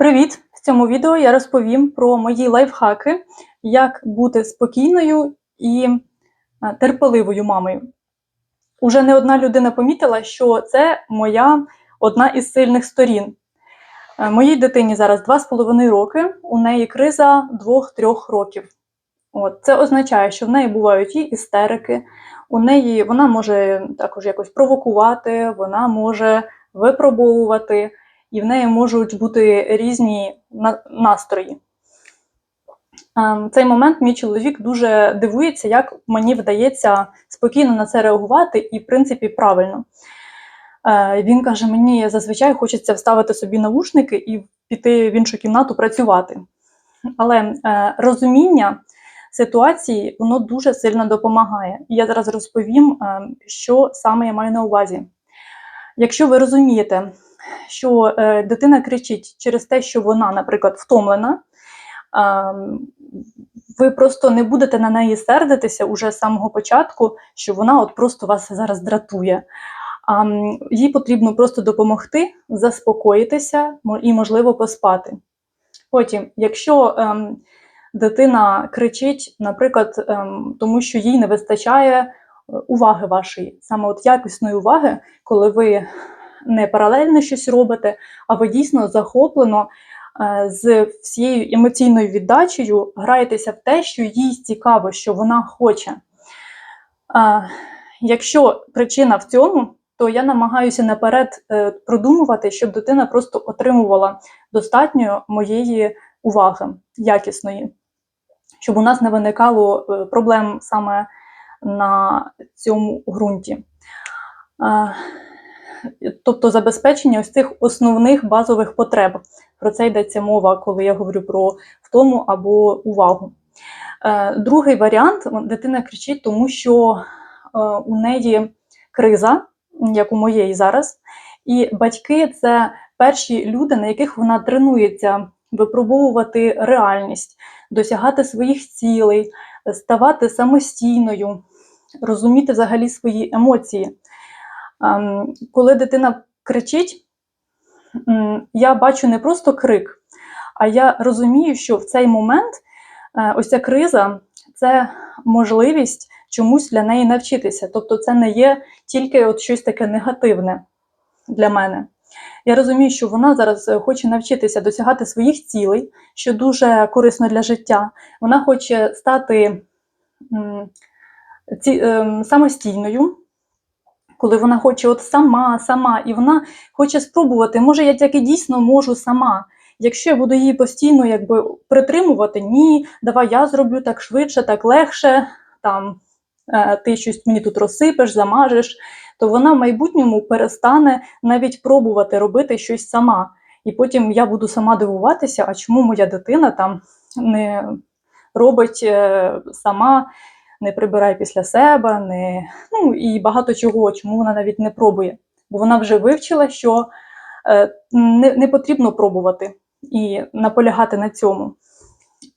Привіт! В цьому відео я розповім про мої лайфхаки, як бути спокійною і е, терпеливою мамою. Уже не одна людина помітила, що це моя одна із сильних сторін. Е, Моїй дитині зараз 2,5 роки, у неї криза 2-3 років. От, це означає, що в неї бувають і істерики, у неї вона може також якось провокувати, вона може випробовувати і в неї можуть бути різні настрої. Ем, цей момент мій чоловік дуже дивується, як мені вдається спокійно на це реагувати і, в принципі, правильно. Е, Він каже: мені зазвичай хочеться вставити собі навушники і піти в іншу кімнату працювати. Але е, розуміння ситуації воно дуже сильно допомагає. І я зараз розповім, е, що саме я маю на увазі. Якщо ви розумієте, що е, дитина кричить через те, що вона, наприклад, втомлена, ем, ви просто не будете на неї сердитися уже з самого початку, що вона от просто вас зараз дратує. А м, їй потрібно просто допомогти, заспокоїтися і, можливо, поспати. Потім, якщо ем, дитина кричить, наприклад, ем, тому що їй не вистачає е, уваги вашої, саме от якісної уваги, коли ви не паралельно щось робите, а ви дійсно захоплено е, з всією емоційною віддачею граєтеся в те, що їй цікаво, що вона хоче. Якщо причина в цьому, то я намагаюся наперед е, продумувати, щоб дитина просто отримувала достатньо моєї уваги якісної, щоб у нас не виникало е, проблем саме на цьому ґрунті. Тобто забезпечення ось цих основних базових потреб. Про це йдеться мова, коли я говорю про втому або увагу. Е, Другий варіант дитина кричить, тому що е, у неї криза, як у моєї зараз, і батьки це перші люди, на яких вона тренується випробовувати реальність, досягати своїх цілей, ставати самостійною, розуміти взагалі свої емоції. Ем, Коли дитина кричить, я бачу не просто крик, а я розумію, що в цей момент е, ось ця криза це можливість чомусь для неї навчитися. Тобто, це не є тільки от щось таке негативне для мене. Я розумію, що вона зараз е, хоче навчитися досягати своїх цілей, що дуже корисно для життя. Вона хоче стати ем, самостійною, коли вона хоче от сама, сама, і вона хоче спробувати, може, я таки дійсно можу сама. Якщо я буду її постійно якби притримувати, ні, давай я зроблю так швидше, так легше, там е, ти щось мені тут розсипеш, замажеш, то вона в майбутньому перестане навіть пробувати робити щось сама. І потім я буду сама дивуватися, а чому моя дитина там не робить е, сама, не прибирає після себе, не, ну і багато чого, чому вона навіть не пробує. Бо вона вже вивчила, що е, не, не потрібно пробувати і наполягати на цьому.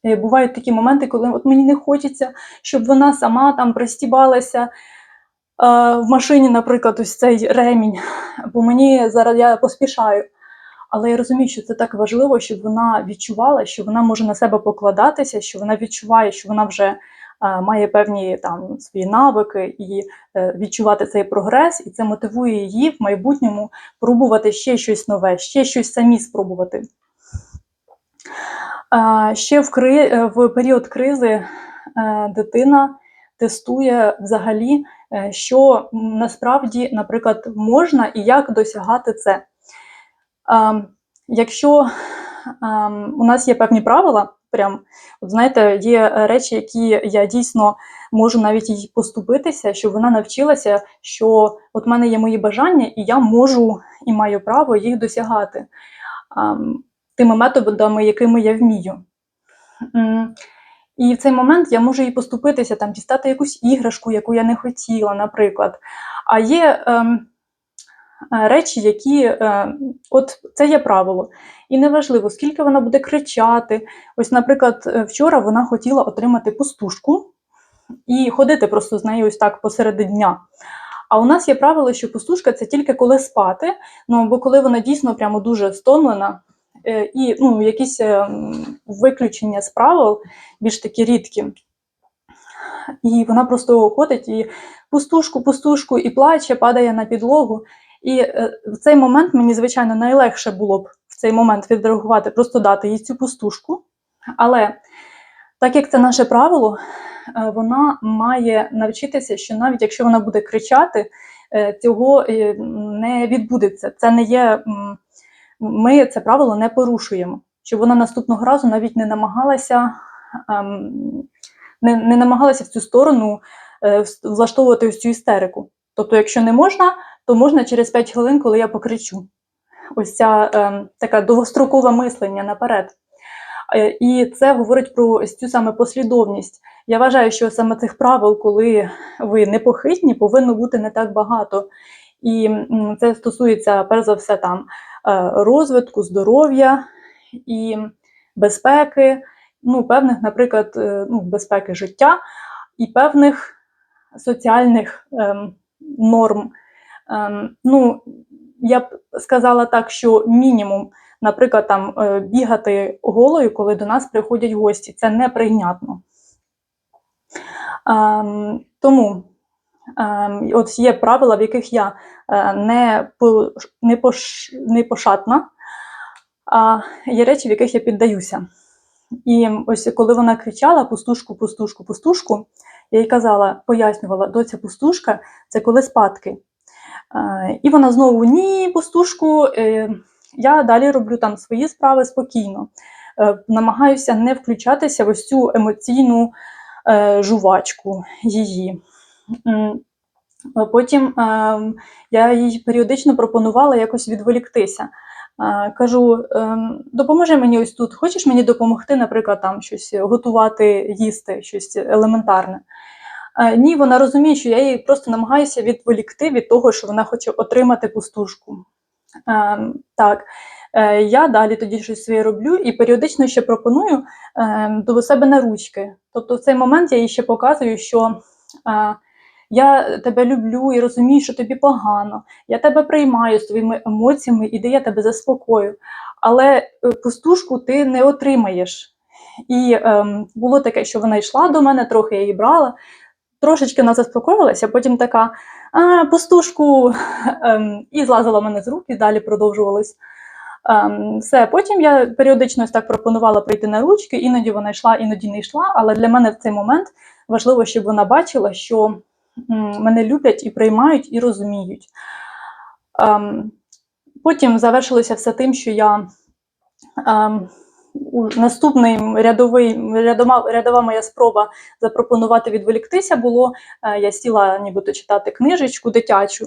Е, Бувають такі моменти, коли от мені не хочеться, щоб вона сама там пристібалася е, в машині, наприклад, ось цей ремінь, бо мені зараз я поспішаю. Але я розумію, що це так важливо, щоб вона відчувала, що вона може на себе покладатися, що вона відчуває, що вона вже має певні там свої навики і е, відчувати цей прогрес, і це мотивує її в майбутньому пробувати ще щось нове, ще щось самі спробувати. Е, Ще в, кри... е, в період кризи е, дитина тестує взагалі, е, що насправді, наприклад, можна і як досягати це. Ем, Якщо ем, у нас є певні правила, прям, от знаєте, є е, речі, які я дійсно можу навіть їй поступитися, щоб вона навчилася, що от в мене є мої бажання, і я можу і маю право їх досягати тими методами, якими я вмію. І в цей момент я можу їй поступитися, там, дістати якусь іграшку, яку я не хотіла, наприклад. А є ем, речі, які е, от це є правило. І неважливо, скільки вона буде кричати. Ось, наприклад, е, вчора вона хотіла отримати пустушку і ходити просто з нею ось так посеред дня. А у нас є правило, що пустушка це тільки коли спати, ну або коли вона дійсно прямо дуже стомлена е, і ну, якісь е, виключення з правил, більш такі рідкі. І вона просто ходить і пустушку, пустушку, і плаче, падає на підлогу. І е, в цей момент мені, звичайно, найлегше було б в цей момент відреагувати, просто дати їй цю пустушку. Але так як це наше правило, е, вона має навчитися, що навіть якщо вона буде кричати, е, цього не відбудеться. Це не є. Ми це правило не порушуємо. Щоб вона наступного разу навіть не намагалася, ем, не, не намагалася в цю сторону влаштовувати ось цю істерику. Тобто, якщо не можна, то можна через 5 хвилин, коли я покричу. Ось ця ем, така довгострокове мислення наперед. Е, І це говорить про ось цю саме послідовність. Я вважаю, що саме цих правил, коли ви непохитні, повинно бути не так багато. І це стосується перш за все там е, розвитку, здоров'я і безпеки, ну, певних, наприклад, е, ну, безпеки життя і певних соціальних ем, норм. Ем, ну, я б сказала так, що мінімум, наприклад, там е, бігати голою, коли до нас приходять гості, це неприйнятно. Ем, тому ем, от є правила, в яких я е, не, не, пош, не пошатна, а є речі, в яких я піддаюся. І ось коли вона кричала пустушку, пустушку, пустушку, я їй казала, пояснювала, доця пустушка це коли спадки. Е, І вона знову ні, пустушку. Е, Я далі роблю там свої справи спокійно. Е, Намагаюся не включатися в ось цю емоційну жувачку її. Потім я їй періодично пропонувала якось відволіктися. Кажу, допоможи мені ось тут. Хочеш мені допомогти, наприклад, там щось готувати, їсти, щось елементарне. Е, Ні, вона розуміє, що я її просто намагаюся відволікти від того, що вона хоче отримати пустушку. Ем, Так, Е, я далі тоді щось своє роблю і періодично ще пропоную до себе на ручки. Тобто в цей момент я їй ще показую, що е, я тебе люблю і розумію, що тобі погано. Я тебе приймаю своїми емоціями і де я тебе заспокою. Але е, пустушку ти не отримаєш. І ем, було таке, що вона йшла до мене, трохи я її брала, трошечки вона заспокоїлася, потім така а, пустушку ем, і злазила мене з рук, і далі продовжувалось. Ем, все, потім я періодично так пропонувала прийти на ручки, іноді вона йшла, іноді не йшла. Але для мене в цей момент важливо, щоб вона бачила, що м, мене люблять і приймають, і розуміють. Ем, потім завершилося все тим, що я ем, наступний рядовий, рядома, рядова моя спроба запропонувати відволіктися було. е, Я сіла нібито читати книжечку дитячу.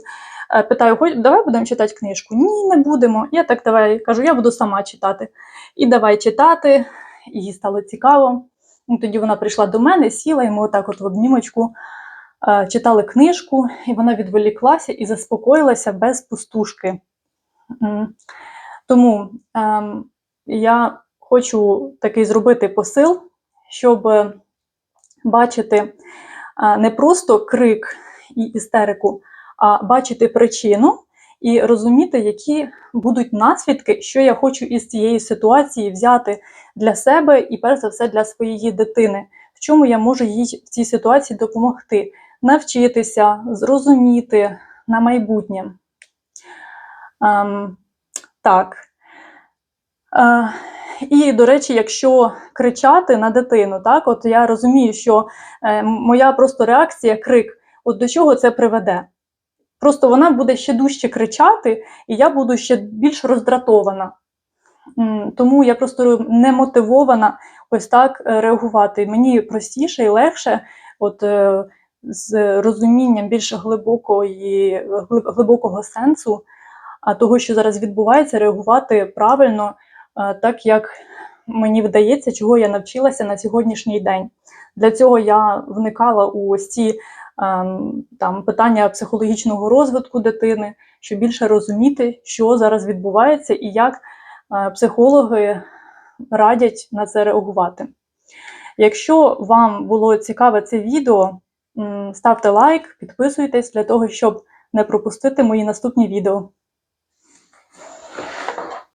Е, Питаю, «Хоч- давай будемо читати книжку. Ні, не будемо. Я так давай кажу, я буду сама читати. І давай читати. Їй стало цікаво. Ну, Тоді вона прийшла до мене, сіла, і ми отак от в обнімочку е, читали книжку, і вона відволіклася і заспокоїлася без пустушки. Тому ем, я хочу такий зробити посил, щоб е, бачити е, не просто крик і істерику, а бачити причину і розуміти, які будуть наслідки, що я хочу із цієї ситуації взяти для себе і перш за все для своєї дитини, в чому я можу їй в цій ситуації допомогти, навчитися, зрозуміти на майбутнє. Ем, так. Е, і, до речі, якщо кричати на дитину, так, от я розумію, що е, моя просто реакція, крик, от до чого це приведе. Просто вона буде ще дужче кричати, і я буду ще більш роздратована. Тому я просто не мотивована ось так е, реагувати. Мені простіше і легше, от е, з розумінням більш глибокої, глибокого сенсу а, того, що зараз відбувається, реагувати правильно, так як мені вдається, чого я навчилася на сьогоднішній день. Для цього я вникала у ось ці ем, там питання психологічного розвитку дитини, щоб більше розуміти, що зараз відбувається і як е, психологи радять на це реагувати. Якщо вам було цікаве це відео, ставте лайк, підписуйтесь для того, щоб не пропустити мої наступні відео.